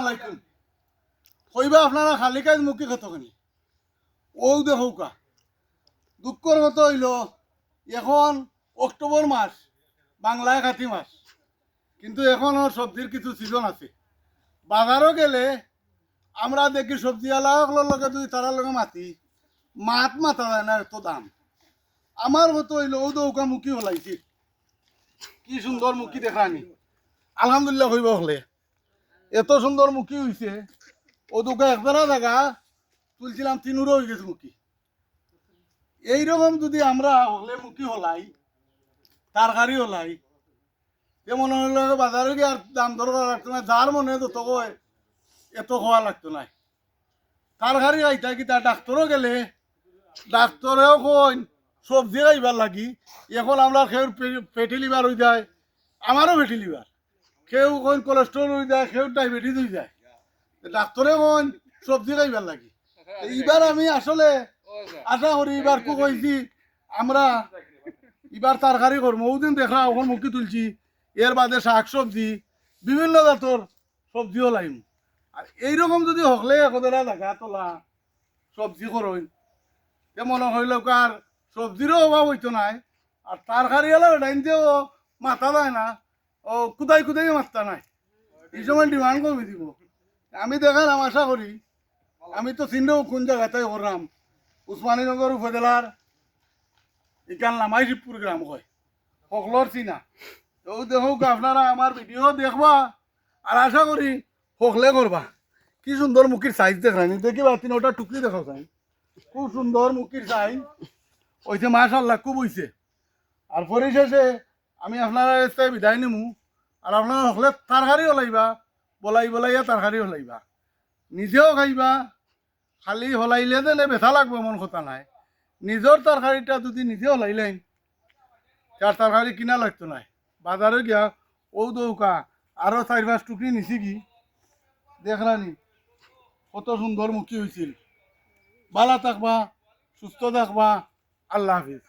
আলাইকুম। কইবা আপনারা খালি কাজ মুখে কতখানি ও দেখৌকা দুঃখর মতো হইল, এখন অক্টোবর মাস, বাংলায় কাতি মাস। কিন্তু এখন সবজির কিছু সিজন আছে। বাজারও গেলে, আমরা দেখি সবজিওয়ালাগুলোর লগে যদি তারা লগে মাতি, মাত মাতা যায় না এত দাম। আমার মতো হইল ও দৌকা মুখি হলাইছি। কি সুন্দর মুখি দেখানি। আলহামদুলিল্লাহ হইব হলে। এত সুন্দর মুখি হইছে। ও দুকা একবেলা জায়গা তুলছিলাম, তিনুরও হয়ে গেছে মুখি। এইরকম যদি আমরা হলে মুখি হলাই, তরকারি হলাই, এ মনে হইল বাজারে গিয়ে আর দাম দরকার লাগতো না, যার মনে যত কয়, এত খাওয়া লাগতো না। তরকারি আইতা কি তার ডাক্তারও গেলে, ডাক্তারেও কইন, সবজি খাইবার লাগি, এখন আমরা কেউ ফেটি লিভার হয়ে যায়, আমারও ফেটি লিভার। কেউ কোন কোলেস্ট্রল হয়ে যায়, কেউ ডায়াবেটিস হয়ে যায়। ডাক্তারে কোন সবজি খাইবার লাগি। এইবার আমি আসলে আশা করি এবার কু কইছি, আমরা এবার তরকারি করব ওদিন দেখা ওখান মুখি তুলছি, এর বাদে শাক সবজি, বিভিন্ন জাতর সবজিও লাইম। আর এইরকম যদি হকলে একদরা জায়গা তোলা সবজি করইন যে মনে হইল কার, সবজিরও অভাব হইতো নাই, আর তরকারি হলো ডাইন দিয়েও মাথা যায় না। ও, কুদাই কুদাই মারতা নাই। এই সময় ডিমান্ড কমে দিব। আমি দেখালাম আশা করি, আমি তো চিনলেও কোন জায়গাতে করলাম উসমানীনগর উপজেলার এখান লামাই শিবপুর গ্রাম হয়। সকলর চিনা। তো দেখুক, আপনারা আমার ভিডিও দেখবা আর আশা করি সকলে করবা। কি সুন্দর মুখির সাইজ দেখানি দেখিবা তিনটা টুকরি দেখাও চাই। খুব সুন্দর মুখির সাইজ ওইছে মাশাল্লাহ খুব হইছে আর পরিশেষে আমি আপনারা এসে বিদায় নিমু। আর আপনারা সকলে তরকারি হলাইবা, বলাই বলাইয়া তরকারি হলাইবা। নিজেও খাইবা, খালি হলাইলে দিলে বেথা লাগবে মন কথা নাই। নিজের তরকারিটা যদি নিজে হলাইলেন তার তরকারি কিনা লাগতো নাই। বাজারে গিয়া ও দৌকা আরও চার পাঁচ টুকরি নিছি কি দেখলানি, কত সুন্দর মুখী হয়েছিল ভালো থাকবা, সুস্থ থাকবা। আল্লাহ হাফিজ।